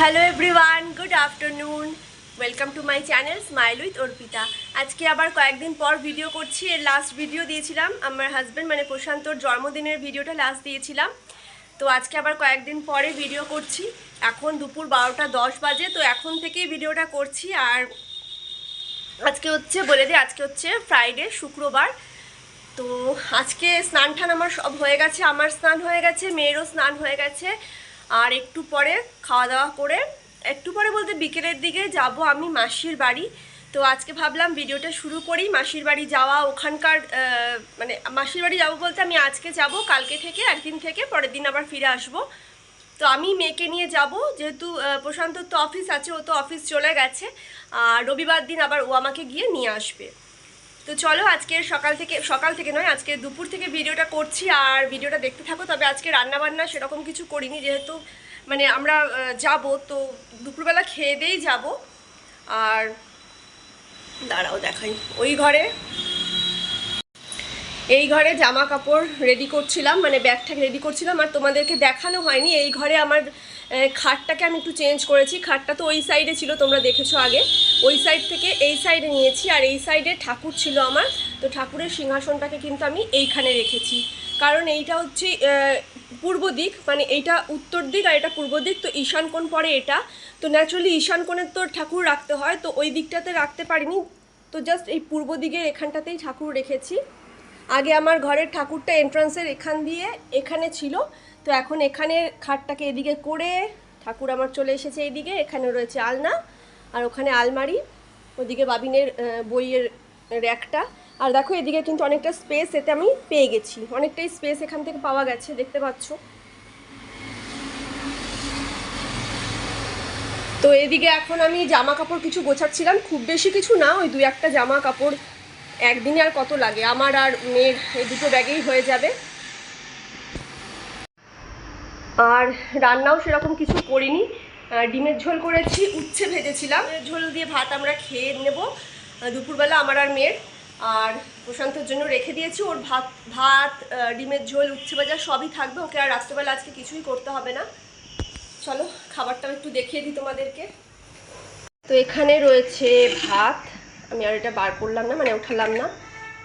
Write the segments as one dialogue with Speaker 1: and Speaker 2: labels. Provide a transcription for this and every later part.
Speaker 1: Hello everyone good afternoon welcome to my channel Smile with Arpita আজকে আবার কয়েকদিন পর ভিডিও করছি। এর লাস্ট ভিডিও দিয়েছিলাম। আমার হাজব্যান্ড মানে প্রশান্তর জন্মদিনের ভিডিওটা লাস্ট দিয়েছিলাম। তো আজকে আবার কয়েকদিন পরে ভিডিও করছি। এখন দুপুর বারোটা দশ বাজে, তো এখন থেকেই ভিডিওটা করছি। আর আজকে হচ্ছে, বলে দিই, আজকে হচ্ছে ফ্রাইডে শুক্রবার। তো আজকে স্নান টান আমার সব হয়ে গেছে। আমার স্নান হয়ে গেছে, মেয়েরও স্নান হয়ে গেছে। আর একটু পরে খাওয়া দাওয়া করে, একটু পরে বলতে বিকেলের দিকে যাব আমি মাসির বাড়ি। তো আজকে ভাবলাম ভিডিওটা শুরু করি, মাসির বাড়ি যাওয়া ওখানকার মানে মাসির বাড়ি যাব বলতে আমি আজকে যাব, কালকে থেকে একদিন থেকে, পরের দিন আবার ফিরে আসব। তো আমি মেয়েকে নিয়ে যাব, যেহেতু প্রশান্তর তো অফিস আছে, ও তো অফিস চলে গেছে, আর রবিবার দিন আবার ও আমাকে গিয়ে নিয়ে আসবে। তো চলো আজকের সকাল থেকে সকাল থেকে নয়, আজকে দুপুর থেকে ভিডিওটা করছি আর ভিডিওটা দেখতে থাকো। তবে আজকে রান্না বান্না সেরকম কিছু করিনি যেহেতু মানে আমরা যাব, তো দুপুরবেলা খেয়ে দিয়েই যাব। আর দাঁড়াও দেখাই, ওই ঘরে এই ঘরে জামা কাপড় রেডি করছিলাম মানে ব্যাগ ঠ্যাগ রেডি করছিলাম আর তোমাদেরকে দেখানো হয়নি। এই ঘরে আমার খাটটাকে আমি একটু চেঞ্জ করেছি। খাটটা তো ওই সাইডে ছিল, তোমরা দেখেছ আগে। ওই সাইড থেকে এই সাইডে নিয়েছি আর এই সাইডে ঠাকুর ছিল আমার। তো ঠাকুরের সিংহাসনটাকে কিন্তু আমি এইখানে রেখেছি। কারণ এইটা হচ্ছে পূর্ব দিক মানে এইটা উত্তর দিক আর এটা পূর্ব দিক। তো ঈশান কোণ পরে এটা। তো ন্যাচুরালি ঈশান কোণের তো ঠাকুর রাখতে হয়। তো ওই দিকটাতে রাখতে পারিনি। তো জাস্ট এই পূর্ব দিকের এখানটাতেই ঠাকুর রেখেছি। আগে আমার ঘরের ঠাকুরটা এন্ট্রান্সের এখান দিয়ে এখানে ছিল। তো এখন এখানে খাটটাকে এদিকে করে ঠাকুর আমার চলে এসেছে এইদিকে, এখানে রয়েছে আলনা আর ওখানে আলমারি, ওদিকে বাবিনের বইয়ের র্যাকটা। আর দেখো এদিকে কিন্তু অনেকটা স্পেস এতে আমি পেয়ে গেছি। অনেকটাই স্পেস এখান থেকে পাওয়া গেছে, দেখতে পাচ্ছ। তো এদিকে এখন আমি জামা কাপড় কিছু গোছাচ্ছিলাম। খুব বেশি কিছু না, ওই দুই একটা জামা কাপড় একদিনে আর কত লাগে? আমার আর মেয়ের এই দুটো ব্যাগেই হয়ে যাবে। আর রান্নাও সেরকম কিছু করিনি। ডিমের ঝোল করেছি, উচ্ছে ভেজেছিলাম। ঝোল দিয়ে ভাত আমরা খেয়ে নেব। দুপুরবেলা আমার আর মেয়ের। আর প্রশান্তর জন্য রেখে দিয়েছি। ওর ভাত ভাত ডিমের ঝোল, উচ্ছে ভাজা সবই থাকবে। ওকে আর রাত্রেবেলা আজকে কিছুই করতে হবে না। চলো, খাবারটাও একটু দেখিয়ে দিই তোমাদেরকে। তো এখানে রয়েছে ভাত। আমি আর এটা বার করলাম না মানে উঠালাম না।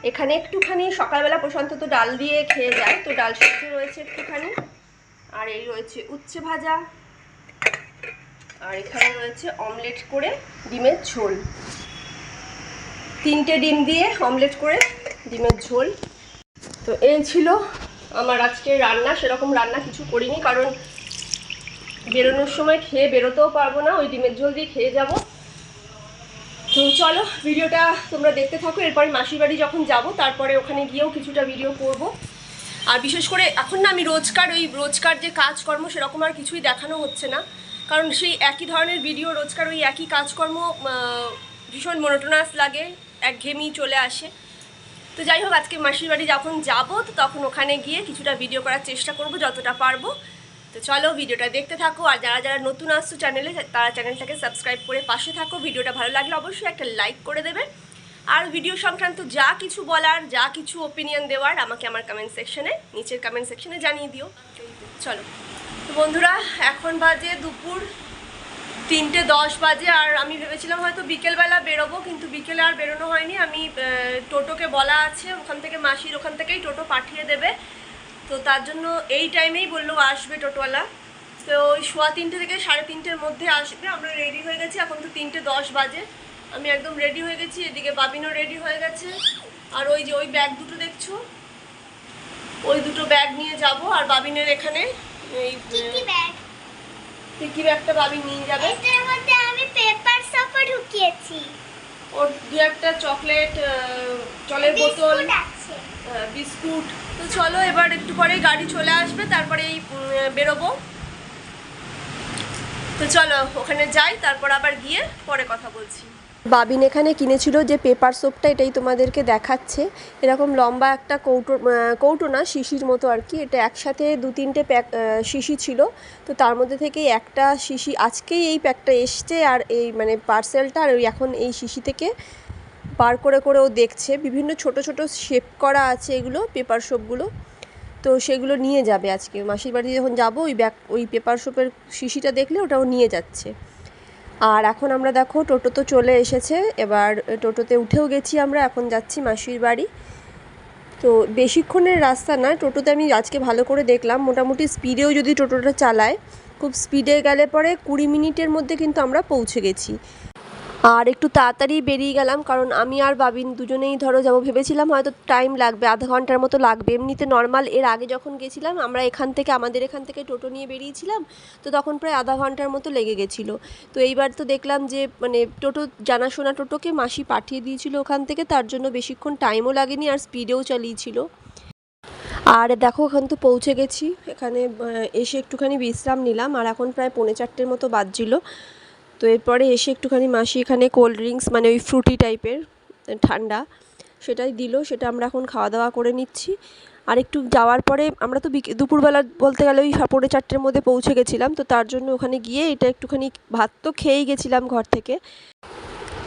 Speaker 1: এখানে একটুখানি সকালবেলা প্রশান্ত তো ডাল দিয়ে খেয়ে যায়, তো ডাল সিদ্ধ রয়েছে একটুখানি। আর এই রয়েছে উচ্ছে ভাজা। আর এখানে রয়েছে অমলেট করে ডিমের ঝোল। তিনটে ডিম দিয়ে অমলেট করে ডিমের ঝোল। তো এই ছিল আমার আজকে রান্না। সেরকম রান্না কিছু করিনি, কারণ বেরোনোর সময় খেয়ে বেরোতেও পারব না, ওই ডিমের ঝোল দিয়ে খেয়ে যাব। তো চলো, ভিডিওটা তোমরা দেখতে থাকো। এরপরে মাসির বাড়ি যখন যাব, তারপরে ওখানে গিয়েও কিছুটা ভিডিও করব। আর বিশেষ করে এখন না আমি রোজকার, ওই রোজকার যে কাজকর্ম সেরকম আর কিছুই দেখানো হচ্ছে না। কারণ সেই একই ধরনের ভিডিও রোজকার ওই একই কাজকর্ম ভীষণ মনোটোনাস লাগে, একঘেয়েমি চলে আসে। তো যাই হোক, আজকে মাসির বাড়ি যখন যাব, তো তখন ওখানে গিয়ে কিছুটা ভিডিও করার চেষ্টা করব, যতটা পারব। তো চলো ভিডিওটা দেখতে থাকো, আর যারা যারা নতুন আসছো চ্যানেলে তারা চ্যানেলটাকে সাবস্ক্রাইব করে পাশে থাকো। ভিডিওটা ভালো লাগলে অবশ্যই একটা লাইক করে দেবে। আর ভিডিও সংক্রান্ত যা কিছু বলার, যা কিছু ওপিনিয়ন দেওয়ার, আমাকে আমার কমেন্ট সেকশনে নিচের কমেন্ট সেকশনে জানিয়ে দিও। চলো। তো বন্ধুরা, এখন বাজে দুপুর তিনটে দশ বাজে, আর আমি ভেবেছিলাম হয়তো বিকেলবেলা বেরোবো, কিন্তু বিকেলে আর বেরোনো হয়নি। আমি টোটোকে বলা আছে, ওখান থেকে মাসির ওখান থেকেই টোটো পাঠিয়ে দেবে। তো তার জন্য এই টাইমেই বলল আসবে টোটোওয়ালা। তো ওই সোয়া তিনটে থেকে সাড়ে তিনটের মধ্যে আসবে। আমরা রেডি হয়ে গেছি। এখন তো তিনটে দশ বাজে। আমি একদম রেডি হয়ে গেছি। এদিকে বাবিনও রেডি হয়ে গেছে। আর ওই যে ওই ব্যাগ দুটো দেখছ? ওই দুটো ব্যাগ নিয়ে যাব। আর বাবিনের এখানে এই
Speaker 2: কি
Speaker 1: ব্যাগটা বাবিন নিয়ে যাবে।
Speaker 2: এটার মধ্যে আমি পেপার ঢুকিয়েছি।
Speaker 1: ওর দু একটা চকলেট জলের বোতল
Speaker 2: বিস্কুট
Speaker 1: তো চলো, এবার একটু পরে গাড়ি চলে আসবে, তারপরে এই বেরোবো। তো চলো, ওখানে যাই, তারপর আবার গিয়ে পরে কথা বলছি। বাবিন এখানে কিনেছিল যে পেপার সোপটা, এটাই তোমাদেরকে দেখাচ্ছে। এরকম লম্বা একটা কৌটো কৌটো না, শিশির মতো আর কি। এটা একসাথে দু তিনটে প্যাক শিশি ছিল। তো তার মধ্যে থেকেই একটা শিশি, আজকেই এই প্যাকটা এসছে, আর এই মানে পার্সেলটা, আর ওই এখন এই শিশি থেকে বার করে করে ও দেখছে। বিভিন্ন ছোট ছোট শেপ করা আছে এগুলো পেপার সোপগুলো তো সেগুলো নিয়ে যাবে আজকে। মাসির বাড়ি যখন যাব, ওই ব্যাগ ওই পেপার সোপের শিশিটা দেখলে ওটাও নিয়ে যাচ্ছে। আর এখন আমরা দেখো, টোটো তো চলে এসেছে। এবার টোটোতে উঠেও গেছি আমরা, এখন যাচ্ছি মাসির বাড়ি। তো বেশিক্ষণের রাস্তা না টোটোতে আমি আজকে ভালো করে দেখলাম। মোটামুটি স্পিডেও যদি টোটোটা চালায়, খুব স্পিডে গেলে পরে কুড়ি মিনিটের মধ্যে কিন্তু আমরা পৌঁছে গেছি। আর একটু তাড়াতাড়ি বেরিয়ে গেলাম, কারণ আমি আর বাবিন দুজনেই ধরো যাব ভেবেছিলাম হয়তো টাইম লাগবে, আধা ঘণ্টার মতো লাগবে। এমনিতে নর্মাল এর আগে যখন গেছিলাম, আমরা এখান থেকে, আমাদের এখান থেকে টোটো নিয়ে বেরিয়েছিলাম, তো তখন প্রায় আধা ঘণ্টার মতো লেগে গেছিল। তো এইবার তো দেখলাম যে মানে টোটো, জানাশোনা টোটোকে মাসি পাঠিয়ে দিয়েছিল ওখান থেকে, তার জন্য বেশিক্ষণ টাইমও লাগেনি আর স্পিডেও চালিয়েছিল। আর দেখো, এখন তো পৌঁছে গেছি। এখানে এসে একটুখানি বিশ্রাম নিলাম, আর এখন প্রায় পৌনে চারটের মতো বাজছিল। তো এরপরে এসে একটুখানি মাসি এখানে কোল্ড ড্রিঙ্কস মানে ওই ফ্রুটি টাইপের ঠান্ডা সেটাই দিল, সেটা আমরা এখন খাওয়া দাওয়া করে নিচ্ছি। আর একটু যাওয়ার পরে আমরা তো দুপুরবেলা বলতে গেলে ওই পৌনে চারটের মধ্যে পৌঁছে গেছিলাম, তো তার জন্য ওখানে গিয়ে এটা একটুখানি ভাত তো খেয়েই গেছিলাম ঘর থেকে।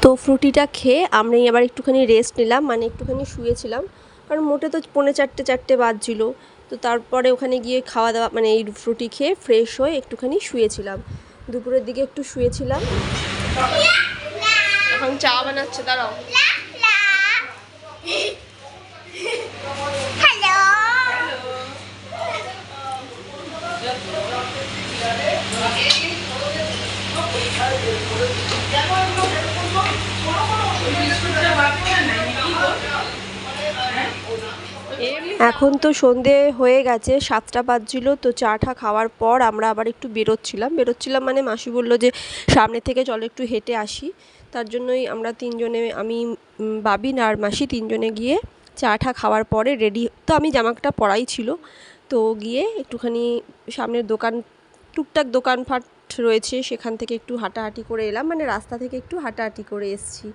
Speaker 1: তো ফ্রুটিটা খেয়ে আমরা আবার একটুখানি রেস্ট নিলাম মানে একটুখানি শুয়েছিলাম। কারণ মোটে তো পৌনে চারটে চারটে বাজছিল। তো তারপরে ওখানে গিয়ে খাওয়া দাওয়া মানে এই ফ্রুটি খেয়ে ফ্রেশ হয়ে একটুখানি শুয়েছিলাম। দুপুরের দিকে একটু শুয়েছিলাম। এখন চা বানাচ্ছে দাঁড়াও। এখন তো সন্ধে হয়ে গেছে, সাতটা বাজছিল, তো চাটা খাওয়ার পর আমরা আবার একটু বেরোচ্ছিলাম। বেরোচ্ছিলাম মানে মাসি বলল যে, সামনে থেকে চলো একটু হেঁটে আসি। তার জন্যই আমরা তিনজনে, আমি বাবিন আর মাসি তিনজনে গিয়ে চাটা খাওয়ার পরে রেডি তো আমি জামাটা পরাই ছিল। তো গিয়ে একটুখানি সামনের দোকান, টুকটাক দোকানপাট রয়েছে, সেখান থেকে একটু হাঁটাহাঁটি করে এলাম। মানে রাস্তা থেকে একটু হাঁটাহাঁটি করে এসেছি।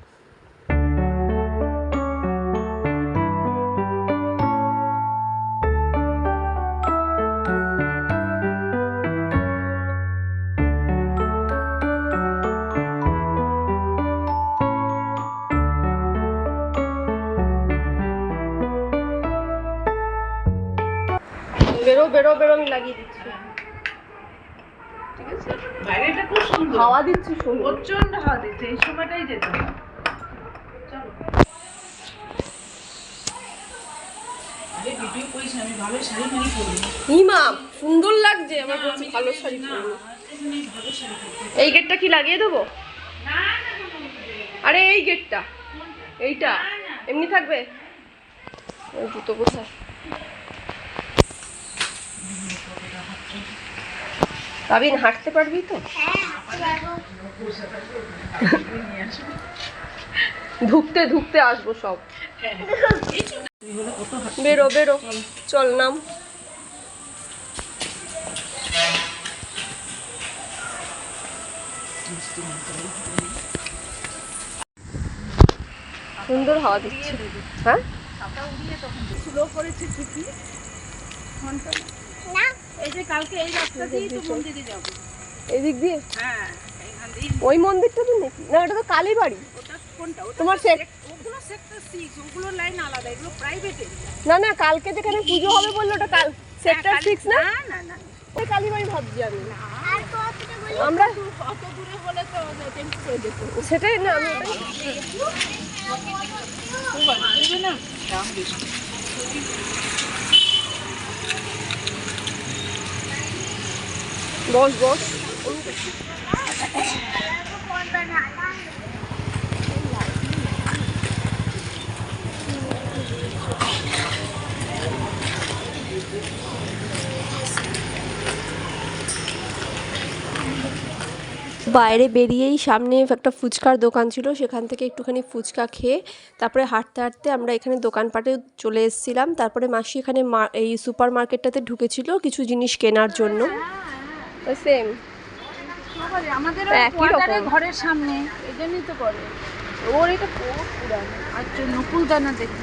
Speaker 1: বেরো বেরো বেরো আমি লাগিয়ে দিচ্ছি।
Speaker 3: ঠিক আছে? বাইরেটা খুব সুন্দর।
Speaker 1: হাওয়া দিচ্ছি শুনুন
Speaker 3: প্রচণ্ড হাওয়া দিচ্ছে এই সময়টাই যেতে চলো।
Speaker 1: সুন্দর লাগছে। আমার ভালো শাড়ি এই গেটটা কি লাগিয়ে দেবো? আরে এই গেটটা। এইটা। এমনি থাকবে? জুতো কোথায়? পাবিন হাঁটতে পারবি তো? ধুকতে ধুকতে আসব সব। বেরো বেরো। চল, নাম। সুন্দর হাওয়া দিচ্ছে। হ্যাঁ?
Speaker 3: স্লো করেছে ঠিকই
Speaker 2: না।
Speaker 3: এই যে কালকে এই রাস্তা দিয়ে তো মন্দিরে যাব
Speaker 1: এদিক দিয়ে
Speaker 3: হ্যাঁ এইখান দিয়ে
Speaker 1: ওই মন্দিরটা তো নাকি না এটা তো কালীবাড়ি
Speaker 3: ওটা কোনটা
Speaker 1: তোমার সেক
Speaker 3: ওগুলো সেক্টর সিক্স ওগুলো লাইন আলাদা এগুলো প্রাইভেট
Speaker 1: না না কালকে যেখানে পুজো হবে বলল ওটা কাল সেক্টর না
Speaker 3: না না না
Speaker 1: ওই কালীবাড়ি ভাবছি আমি
Speaker 2: আর কতটা বলি
Speaker 1: আমরা
Speaker 3: অত দূরে হলে তো টেম্পু করে যেত
Speaker 1: সেটাই না আমি ওটাই-
Speaker 3: না
Speaker 1: বস বস। বাইরে বেরিয়েই সামনে একটা ফুচকার দোকান ছিল, সেখান থেকে একটুখানি ফুচকা খেয়ে তারপরে হাঁটতে হাঁটতে আমরা এখানে দোকানপাটে চলে এসেছিলাম। তারপরে মাসি এখানে এই সুপার মার্কেটটাতে ঢুকেছিল কিছু জিনিস কেনার জন্য। সেম
Speaker 3: আমাদের ঘরের সামনে এই জন্যই তো করে। ওর এটা আচ্ছা নকুলদানা দেখি।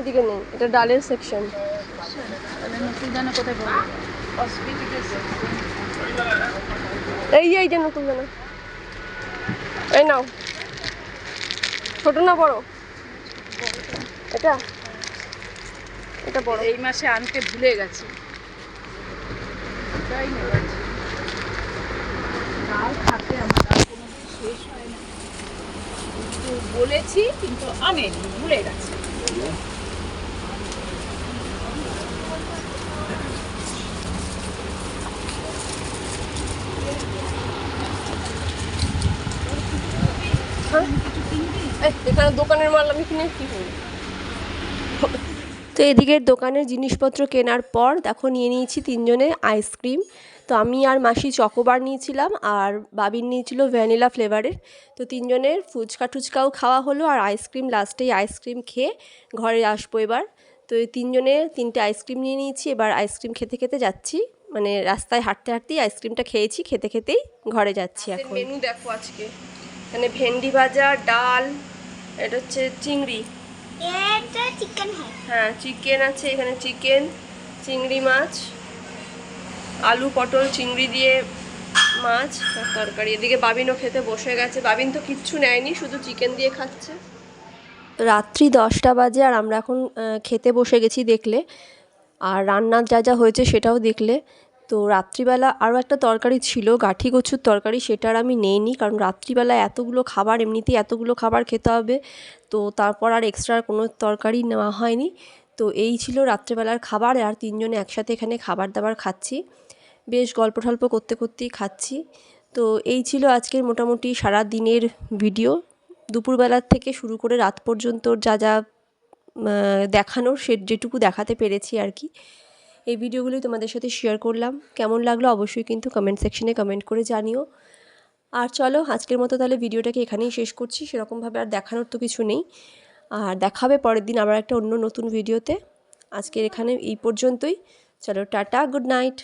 Speaker 1: এদিকে নেই এটা ডালের সেকশন
Speaker 3: নকুলদানা কোথায় পাবো
Speaker 1: এই এই যে নকুলদানা। এই নাও। ছোট না বড়? এটা? এটা বড়।
Speaker 3: এই মাসে আনতে ভুলে গেছে। তাই না বলছি। ডাল থাকে আমার ডাল কোনোদিন হয় বলেছি কিন্তু আনেনি ভুলে গেছে।
Speaker 1: এই, এখানে দোকানের মাল আমি কিনে কি করব তো এদিকের দোকানের জিনিসপত্র কেনার পর দেখো নিয়ে নিয়েছি তিনজনে আইসক্রিম। তো আমি আর মাসি চকোবার নিয়েছিলাম আর বাবিন নিয়েছিল ভ্যানিলা ফ্লেভারের। তো তিনজনের ফুচকা টুচকাও খাওয়া হলো আর আইসক্রিম লাস্টেই আইসক্রিম খেয়ে ঘরে আসব এবার। তো এই তিনজনে তিনটে আইসক্রিম নিয়ে নিয়েছি এবার আইসক্রিম খেতে খেতে যাচ্ছি। মানে রাস্তায় হাঁটতে হাঁটতেই আইসক্রিমটা খেয়েছি খেতে খেতেই ঘরে যাচ্ছি এখন। মেনু দেখো আজকে। মানে ভেন্ডি ভাজা ডাল এটা হচ্ছে চিংড়ি।
Speaker 2: এটা চিকেন হ্যাঁ।
Speaker 1: হ্যাঁ চিকেন আছে এখানে চিকেন চিংড়ি মাছ আলু পটল চিংড়ি দিয়ে মাছ আর তরকারি। এদিকে বাবিনও খেতে বসে গেছে। বাবিন তো কিচ্ছু নেয়নি শুধু চিকেন দিয়ে খাচ্ছে। রাত্রি দশটা বাজে আর আমরা এখন খেতে বসে গেছি দেখলে। আর রান্নার যা যা হয়েছে সেটাও দেখলে। তো রাত্রিবেলা আরও একটা তরকারি ছিল, গাঠি কচুর তরকারি সেটার আমি নেইনি, কারণ রাত্রিবেলা এতগুলো খাবার, এমনিতেই এতগুলো খাবার খেতে হবে, তো তারপর আর এক্সট্রা কোনো তরকারি নেওয়া হয়নি। তো এই ছিল রাত্রেবেলার খাবার, আর তিনজনে একসাথে এখানে খাবার দাবার খাচ্ছি। বেশ গল্প টল্প করতে করতেই খাচ্ছি। তো এই ছিল আজকের মোটামুটি সারা দিনের ভিডিও। দুপুরবেলার থেকে শুরু করে রাত পর্যন্ত যা যা দেখানোর সে যেটুকু দেখাতে পেরেছি আর কি। এই ভিডিওগুলি তোমাদের সাথে শেয়ার করলাম। কেমন লাগল অবশ্যই কিন্তু কমেন্ট সেকশনে কমেন্ট করে জানিও। আর চলো, আজকের মতো তাহলে ভিডিওটাকে এখানেই শেষ করছি। সেরকমভাবে আর দেখানোর তো কিছু নেই। আর দেখাবে পরের দিন আবার একটা অন্য নতুন ভিডিওতে। আজকের এখানে এই পর্যন্তই। চলো, টাটা গুড নাইট